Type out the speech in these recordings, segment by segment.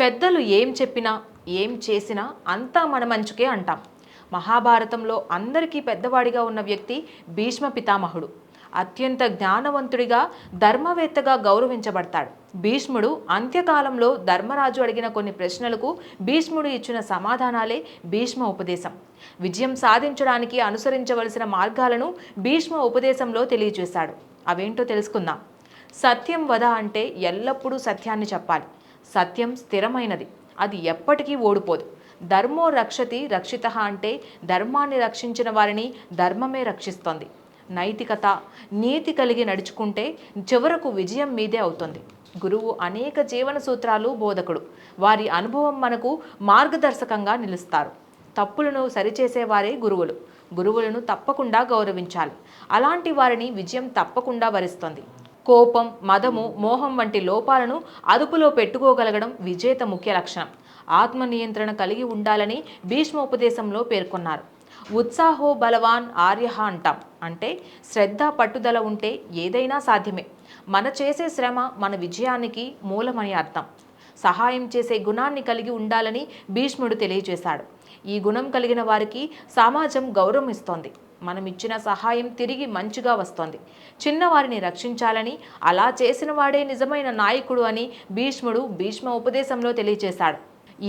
పెద్దలు ఏం చెప్పినా ఏం చేసినా అంతా మన మంచుకే అంటాం. మహాభారతంలో అందరికీ పెద్దవాడిగా ఉన్న వ్యక్తి భీష్మ పితామహుడు. అత్యంత జ్ఞానవంతుడిగా ధర్మవేత్తగా గౌరవించబడతాడు. భీష్ముడు అంత్యకాలంలో ధర్మరాజు అడిగిన కొన్ని ప్రశ్నలకు భీష్ముడు ఇచ్చిన సమాధానాలే భీష్మ ఉపదేశం. విజయం సాధించడానికి అనుసరించవలసిన మార్గాలను భీష్మ ఉపదేశంలో తెలియజేశాడు. అవేంటో తెలుసుకుందాం. సత్యం వద అంటే ఎల్లప్పుడూ సత్యాన్ని చెప్పాలి. సత్యం స్థిరమైనది. అది ఎప్పటికీ ఓడిపోదు. ధర్మో రక్షతి రక్షిత అంటే ధర్మాన్ని రక్షించిన వారిని ధర్మమే రక్షిస్తుంది. నైతికత నీతి కలిగి నడుచుకుంటే చివరకు విజయం మీదే అవుతుంది. గురువు అనేక జీవన సూత్రాలు బోధకుడు. వారి అనుభవం మనకు మార్గదర్శకంగా నిలుస్తారు. తప్పులను సరిచేసేవారే గురువులు. గురువులను తప్పకుండా గౌరవించాలి. అలాంటి వారిని విజయం తప్పకుండా వరిస్తుంది. కోపం మదము మోహం వంటి లోపాలను అదుపులో పెట్టుకోగలగడం విజేత ముఖ్య లక్షణం. ఆత్మ నియంత్రణ కలిగి ఉండాలని భీష్మ ఉపదేశంలో పేర్కొన్నారు. ఉత్సాహో బలవాన్ ఆర్యహ అంటాం. అంటే శ్రద్ధ పట్టుదల ఉంటే ఏదైనా సాధ్యమే. మన చేసే శ్రమ మన విజయానికి మూలమని అర్థం. సహాయం చేసే గుణాన్ని కలిగి ఉండాలని భీష్ముడు తెలియజేశాడు. ఈ గుణం కలిగిన వారికి సమాజం గౌరవం ఇస్తోంది. మనం ఇచ్చిన సహాయం తిరిగి మంచిగా వస్తోంది. చిన్నవారిని రక్షించాలని అలా చేసిన వాడే నిజమైన నాయకుడు అని భీష్ముడు భీష్మ ఉపదేశంలో తెలియజేశాడు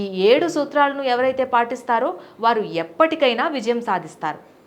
ఈ ఏడు సూత్రాలను ఎవరైతే పాటిస్తారో వారు ఎప్పటికైనా విజయం సాధిస్తారు.